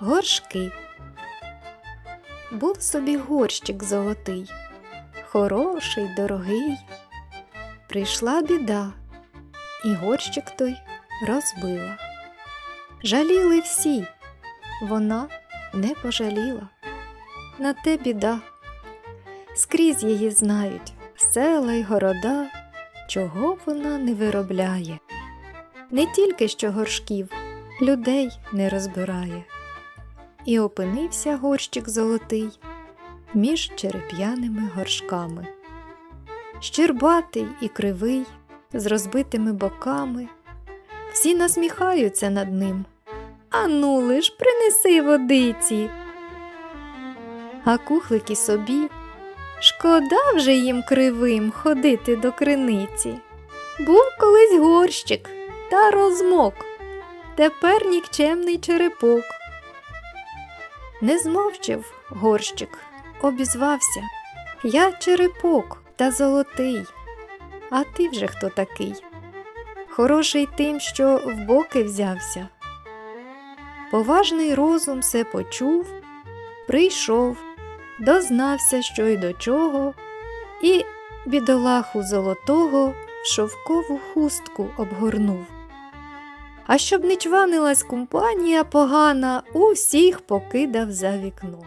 Горшки. Був собі горщик золотий, хороший, дорогий. Прийшла біда, і горщик той розбила. Жаліли всі, вона не пожаліла. На те біда. Скрізь її знають села й города, чого вона не виробляє. Не тільки що горшків, людей не розбирає. І опинився горщик золотий між череп'яними горшками. Щербатий і кривий, з розбитими боками. Всі насміхаються над ним. Ану лиш принеси водиці. А кухлики собі шкода вже їм кривим ходити до криниці. Був колись горщик та розмок, тепер нікчемний черепок. Не змовчив горщик, обізвався. Я черепок та золотий. А ти вже хто такий? Хороший тим, що в боки взявся. Поважний розум все почув, прийшов, дознався, що й до чого, і бідолаху золотого в шовкову хустку обгорнув. А щоб не чванилась компанія погана, усіх покидав за вікно.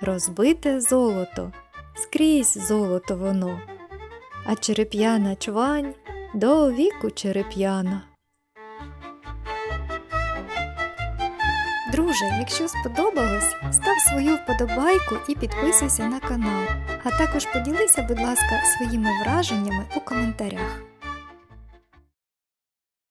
Розбите золото, скрізь золото воно, а череп'яна чвань до віку череп'яна. Друже, якщо сподобалось, став свою вподобайку і підписуйся на канал, а також поділися, будь ласка, своїми враженнями у коментарях.